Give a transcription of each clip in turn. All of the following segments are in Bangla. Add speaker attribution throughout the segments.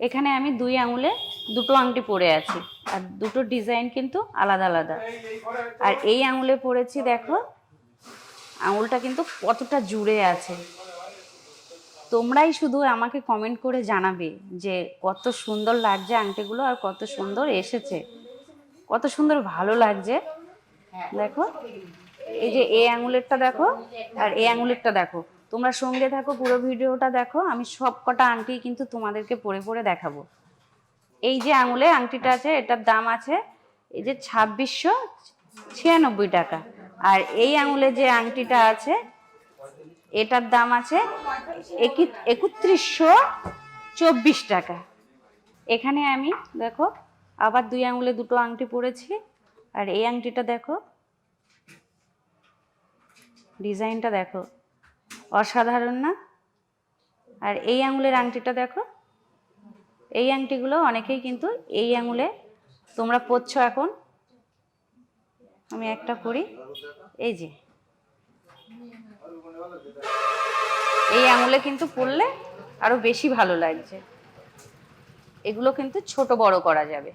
Speaker 1: এখানে আমি দুই আঙুলে দুটো আংটি পরে আছি। আর দুটো ডিজাইন কিন্তু আলাদা আলাদা। আর এই আঙুলে পরেছি, দেখো, আঙুলটা কিন্তু কতটা জুড়ে আছে। তোমরাই শুধু আমাকে কমেন্ট করে জানাবে যে কত সুন্দর লাগছে আংটিগুলো আর কত সুন্দর এসেছে। কত সুন্দর ভালো লাগছে। দেখো, এই যে এ আঙুলেরটা দেখো, আর এ আঙুলেরটা দেখো। তোমরা সঙ্গে থাকো, পুরো ভিডিওটা দেখো, আমি সব কটা আংটি কিন্তু তোমাদেরকে পরে পরে দেখাবো। এই যে আঙুলে আংটিটা আছে, এটার দাম আছে, এই যে ছাব্বিশশো ছিয়ানব্বই টাকা। আর এই আঙুলে যে আংটিটা আছে, এটার দাম আছে একি- একত্রিশশো চব্বিশ টাকা। এখানে আমি, দেখো, আবার দুই আঙুলে দুটো আংটি পরেছি। আর এই আংটিটা দেখো, ডিজাইনটা দেখো। অসাধারণ না? আর এই আঙুলের আংটিটা দেখো। এই আংটিগুলো অনেকেই কিন্তু এই আঙুলে তোমরা পরছো এখন। আমি একটা করি। এই যে। এই আঙুলে কিন্তু পরলে আরও বেশি ভালো লাগছে। এগুলো কিন্তু ছোট বড় করা যাবে।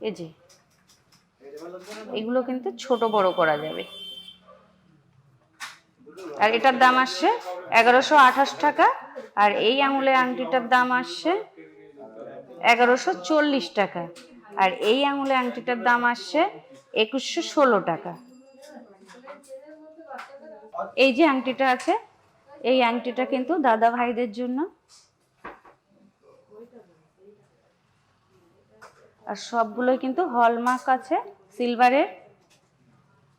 Speaker 1: এই যে। এগুলো কিন্তু ছোট বড় করা যাবে। আর এটার দাম আসছে এগারোশো আঠাশ টাকা, আর এই আঙুলে আংটিটার দাম আসছে এগারোশো চল্লিশ টাকা, আর এই আঙুলে আংটিটার দাম আসছে একুশশো ষোলো টাকা। এই যে আংটিটা আছে, এই আংটিটা কিন্তু দাদা ভাইদের জন্য। আর সবগুলোই কিন্তু হলমার্ক আছে সিলভারের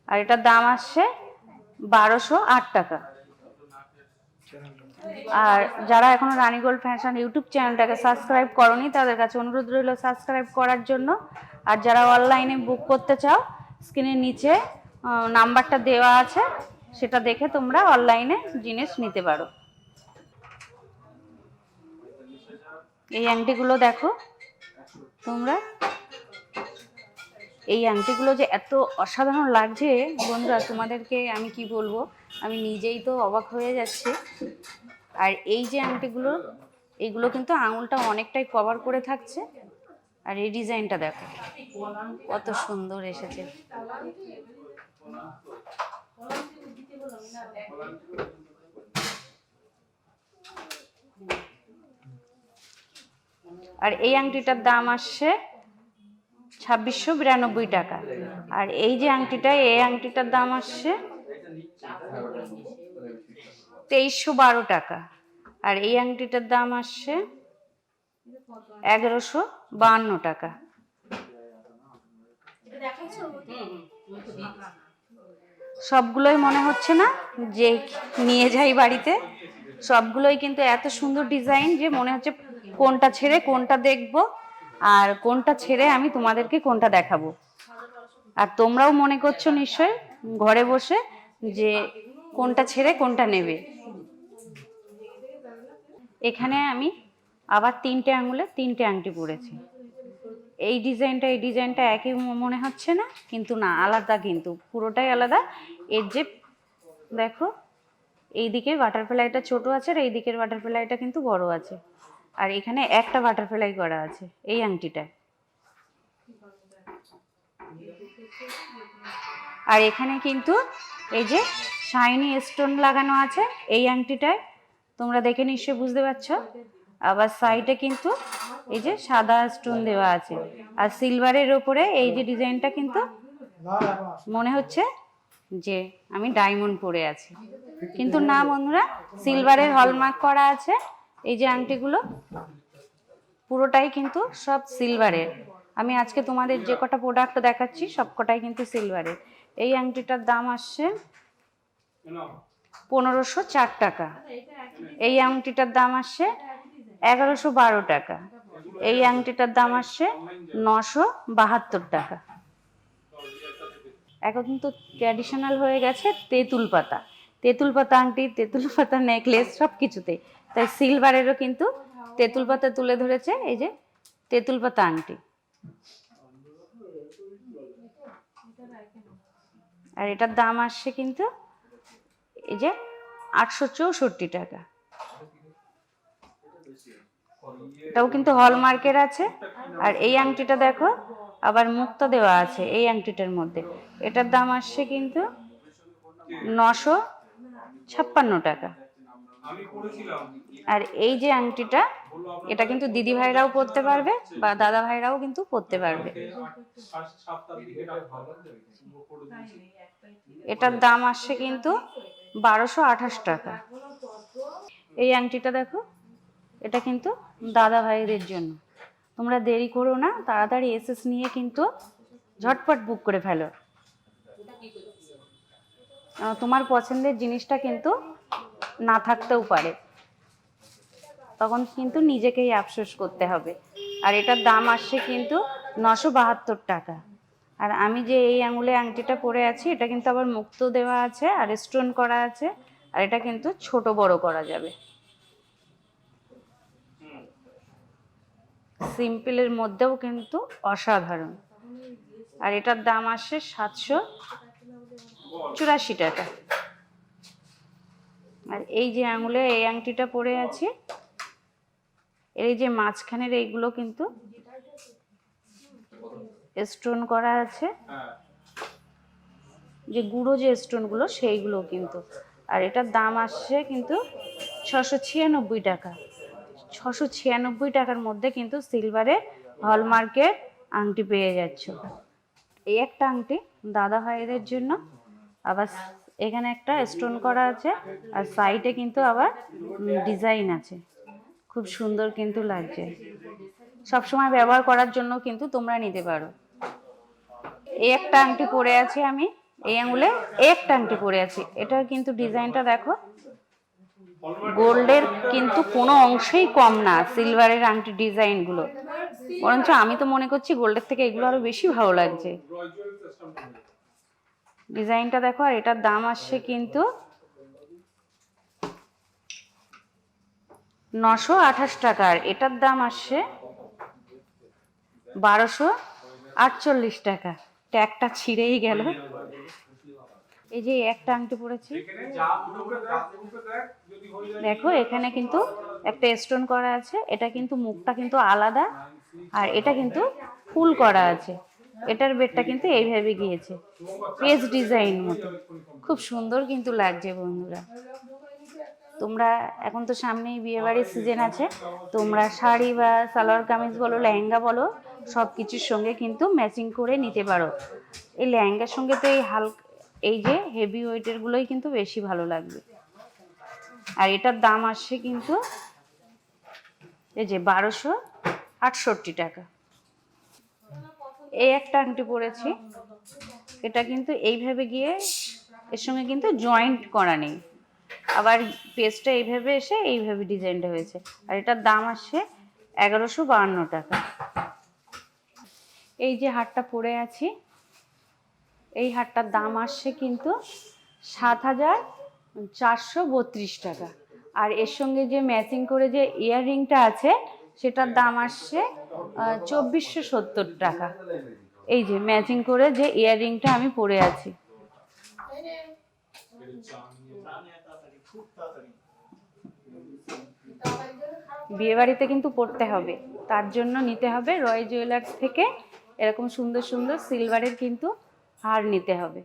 Speaker 1: আর এটার দাম আসছে বারোশো আট টাকা। আর যারা এখনও রানী গোল্ড ফ্যাশন ইউটিউব চ্যানেলটাকে সাবস্ক্রাইব করনি, তাদের কাছে অনুরোধ রইল সাবস্ক্রাইব করার জন্য। আর যারা অনলাইনে বুক করতে চাও স্ক্রিনের নিচে নাম্বারটা দেওয়া আছে, সেটা দেখে তোমরা অনলাইনে জিনিস নিতে পারো। এই আংটিগুলো দেখো তোমরা। এই আংটিগুলো যে এত অসাধারণ লাগছে, বন্ধুরা, তোমাদেরকে আমি কি বলব? আমি নিজেই তো অবাক হয়ে যাচ্ছি। আর এই যে আংটিগুলো এইগুলো কিন্তু আঙুলটা অনেকটাই কভার করে থাকছে। আর এই ডিজাইনটা দেখো, কত সুন্দর এসেছে। আর এই আংটিটার দাম আসছে ছাব্বিশশো বিরানব্বই টাকা। আর এই যে আংটিটা, এই আংটিটার দাম আসছে তেইশশো বারো টাকা। আর এই আংটিটার দাম আসছে এগারোশো বাহান্ন টাকা। সবগুলোই মনে হচ্ছে না যে নিয়ে যাই বাড়িতে? সবগুলোই কিন্তু এত সুন্দর ডিজাইন যে মনে হচ্ছে কোনটা ছেড়ে কোনটা দেখব? আর কোনটা ছেড়ে আমি তোমাদেরকে কোনটা দেখাবো? আর তোমরাও মনে করছ নিশ্চয় ঘরে বসে যে কোনটা ছেড়ে কোনটা নেবে? এখানে আমি আবার তিনটে আঙুলে তিনটে আংটি পরেছি। এই ডিজাইনটা এই ডিজাইনটা একই মনে হচ্ছে না, কিন্তু না, আলাদা কিন্তু। পুরোটাই আলাদা। এর যে, দেখো, এই দিকের বাটারফ্লাইটা ছোট আছে আর এই দিকের বাটারফ্লাইটা কিন্তু বড় আছে। আর এখানে একটা বাটারফ্লাই করা আছে, এই আংটিটায় আর এখানে কিন্তু এই যে শাইনি স্টোন লাগানো আছে, এই আংটিটায়, তোমরা দেখে নিশ্চয়ই বুঝতে পারছ। আবার সাইডে কিন্তু এই যে সাদা স্টোন দেওয়া আছে। আর সিলভারের ওপরে এই যে ডিজাইনটা কিন্তু মনে হচ্ছে যে আমি ডায়মন্ড পরে আছি। কিন্তু না বন্ধুরা সিলভারের হলমার্ক করা আছে। এই যে আংটিগুলো, পুরোটাই কিন্তু সব সিলভারের আমি আজকে তোমাদের যে কটা প্রোডাক্ট দেখাচ্ছি, সব কটাই কিন্তু সিলভারের এই আংটিটার দাম আসছে পনেরোশো চার টাকা। এই আংটিটার দাম আসছে এগারোশো বারো টাকা। এই আংটিটার দাম আসছে নশো বাহাত্তর টাকা। এখন তো ট্র্যাডিশনাল হয়ে গেছে তেঁতুল পাতা। তেঁতুল পাতা আংটি, তেঁতুল পাতা নেকলেস সব কিছুতেই তাই সিলভারেরও কিন্তু তেঁতুল পাতা তুলে ধরেছে, এই যে তেঁতুল পাতা আংটি। আর এটার দাম আসছে কিন্তু এই যে আটশো চৌষট্টি টাকা। এটাও কিন্তু হলমার্কের আছে। আর এই আংটিটা দেখো, আবার মুক্তা দেওয়া আছে এই আংটিটার মধ্যে। এটার দাম আসছে কিন্তু নশো ছাপ্পান্ন টাকা। আর এই যে আংটিটা এটা কিন্তু দিদি ভাইরাও পরতে পারবে বা দাদা ভাইরাও কিন্তু পরতে পারবে। এটার দাম আসছে কিন্তু বারোশো আঠাশ টাকা। এই আংটিটা দেখো এটা কিন্তু দাদা ভাইদের জন্য। তোমরা দেরি করো না তাড়াতাড়ি এসএস নিয়ে কিন্তু ঝটপট বুক করে ফেলো। তোমার পছন্দের জিনিসটা কিন্তু না থাকতেও পারে। তখন কিন্তু নিজেকেই আফসোস করতে হবে। আর এটার দাম আসছে কিন্তু নশো বাহাত্তর টাকা। আর আমি যে এই আঙুলে আংটিটা পরে আছি, এটা কিন্তু আবার মুক্ত দেওয়া আছে, আর স্টোন করা আছে, আর এটা কিন্তু ছোট বড় করা যাবে। সিম্পলের মধ্যেও কিন্তু অসাধারণ। আর এটার দাম আসছে সাতশো চুরাশি টাকা। আর এই যে আঙুলে এই আংটিটা পরে আছে, এই যে মাঝখানের এইগুলো কিন্তু স্টোন করা আছে। যে গুঁড়ো যে স্টোনগুলো সেইগুলো কিন্তু। আর এটার দাম আসছে কিন্তু ছশো ছিয়ানব্বই টাকা। ছশো ছিয়ানব্বই টাকার মধ্যে কিন্তু সিলভারে হলমার্কের আংটি পেয়ে যাচ্ছ। এই একটা আংটি দাদা ভাইদের জন্য। আবার এখানে একটা স্টোন করা আছে, আর সাইডে কিন্তু আবার ডিজাইন আছে। খুব সুন্দর কিন্তু লাগছে। সবসময় ব্যবহার করার জন্য কিন্তু তোমরা নিতে পারো। এই একটা আংটি পরে আছি আমি, এই আঙুলে একটা আংটি পরে আছি। এটার কিন্তু ডিজাইনটা দেখো, গোল্ডের কিন্তু কোনো অংশেই কম না, সিলভারের আংটি ডিজাইনগুলো। বরঞ্চ আমি তো মনে করছি গোল্ডের থেকে এগুলো আরও বেশি ভালো লাগছে। ডিজাইনটা দেখো, আর এটার দাম আসছে কিন্তু নশো আঠাশ টাকা, আর এটার দাম আসছে বারোশো আটচল্লিশ টাকা। ট্যাগটা ছিঁড়েই গেল। এই যে একটা আংটি পড়েছি দেখো, এখানে কিন্তু একটা স্টোন করা আছে, এটা কিন্তু মুখটা কিন্তু আলাদা, আর এটা কিন্তু ফুল করা আছে। এটার বেডটা কিন্তু এইভাবে গিয়েছে। পেজ ডিজাইন মতো। খুব সুন্দর কিন্তু লাগছে বন্ধুরা। তোমরা, এখন তো সামনেই বিয়ে বাড়ির সিজন আছে। তোমরা শাড়ি বা সালোয়ার কামিজ বলো, লেহেঙ্গা বলো সব কিছুর সঙ্গে কিন্তু ম্যাচিং করে নিতে পারো। এই লেহেঙ্গার সঙ্গে তো এই হালকা এই যে হেভি ওয়েটের গুলোই কিন্তু বেশি ভালো লাগবে। আর এটার দাম আসছে কিন্তু, এই যে বারোশো আটষট্টি টাকা। এই একটা আংটি পরেছি। এটা কিন্তু এইভাবে গিয়ে এর সঙ্গে কিন্তু জয়েন্ট করা নেই। আবার পেজটা এইভাবে এসে এইভাবে ডিজাইনটা হয়েছে। আর এটার দাম আসছে এগারোশো বাহান্ন টাকা। এই যে হারটা পরে আছি, এই হারটার দাম আসছে কিন্তু সাত হাজার চারশো বত্রিশ টাকা। আর এর সঙ্গে যে ম্যাচিং করে যে ইয়াররিংটা আছে, সেটার দাম আসছে চব্বিশশো সত্তর টাকা। এই যে ম্যাচিং করে যে ইয়াররিংটা আমি পরে আছি। বিয়ে বাড়িতে কিন্তু পড়তে হবে। তার জন্য নিতে হবে রয় জুয়েলার্স থেকে। এরকম সুন্দর সুন্দর সিলভারের কিন্তু হার নিতে হবে।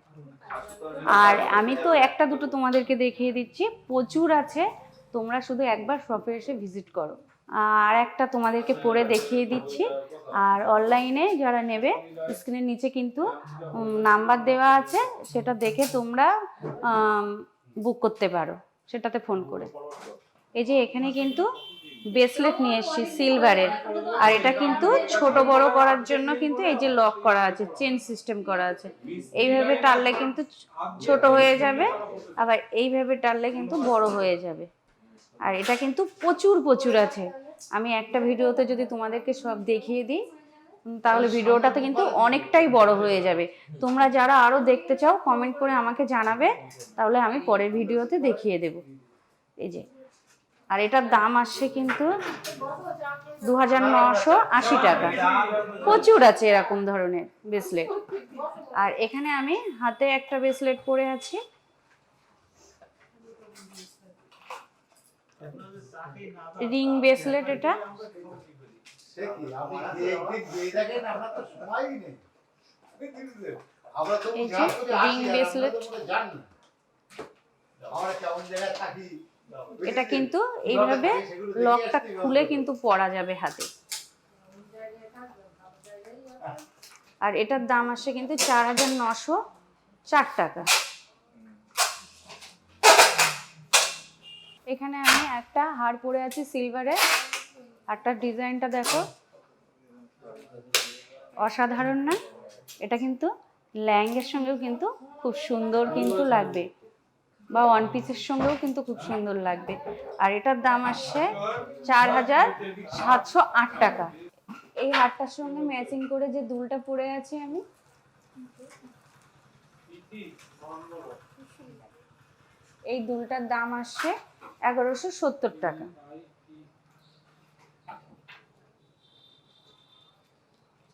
Speaker 1: আর আমি তো একটা দুটো তোমাদেরকে দেখিয়ে দিচ্ছি। প্রচুর আছে। তোমরা শুধু একবার শপে এসে ভিজিট করো। আর একটা তোমাদেরকে পরে দেখিয়ে দিচ্ছি। আর অনলাইনে যারা নেবে স্ক্রিনের নিচে কিন্তু নাম্বার দেওয়া আছে। সেটা দেখে তোমরা বুক করতে পারো। সেটাতে ফোন করে। এই যে এখানে কিন্তু ব্রেসলেট নিয়ে এসেছি সিলভারের আর এটা কিন্তু ছোট বড় করার জন্য কিন্তু এই যে লক করা আছে চেন সিস্টেম করা আছে। এইভাবে টানলে কিন্তু ছোট হয়ে যাবে, আবার এইভাবে টানলে কিন্তু বড় হয়ে যাবে। আর এটা কিন্তু প্রচুর প্রচুর আছে। আমি একটা ভিডিওতে যদি তোমাদেরকে সব দেখিয়ে দিই তাহলে ভিডিওটাতে কিন্তু অনেকটাই বড় হয়ে যাবে। তোমরা যারা আরও দেখতে চাও কমেন্ট করে আমাকে জানাবে, তাহলে আমি পরের ভিডিওতে দেখিয়ে দেব। এই যে, আর এটার দাম আসছে কিন্তু দু হাজার নশো আশি টাকা। প্রচুর আছে এরকম ধরনের ব্রেসলেট আর এখানে আমি হাতে একটা ব্রেসলেট পরে আছি রিং ব্রেসলেট এটা
Speaker 2: সে কি আপনি এই দিক দিয়ে দেখেন আপনার তো সময়ই নেই আমরা তো
Speaker 1: এই যে
Speaker 2: যা করে
Speaker 1: ring
Speaker 2: আসি, আর
Speaker 1: bracelet।
Speaker 2: আপনারা তো মনে হয় জান না। আমরা কেমন জায়গায় থাকি?
Speaker 1: এটা কিন্তু এইভাবে লকটা খুলে কিন্তু পরা যাবে হাতে। আর এটার দাম আসে কিন্তু চার হাজার নশো চার টাকা। এখানে আমি একটা হার পরে আছি সিলভারে হারটার ডিজাইনটা দেখো। অসাধারণ না? এটা কিন্তু ল্যাঙ্গের সঙ্গেও কিন্তু খুব সুন্দর কিন্তু লাগবে। বা ওয়ান পিসের সঙ্গেও কিন্তু খুব সুন্দর লাগবে। আর এটার দাম আসছে চার হাজার সাতশো আট টাকা। এই হারটার সঙ্গে ম্যাচিং করে যে দুলটা পরে আছি আমি। এই দুলটার দাম আসছে এগারোশো সত্তর টাকা।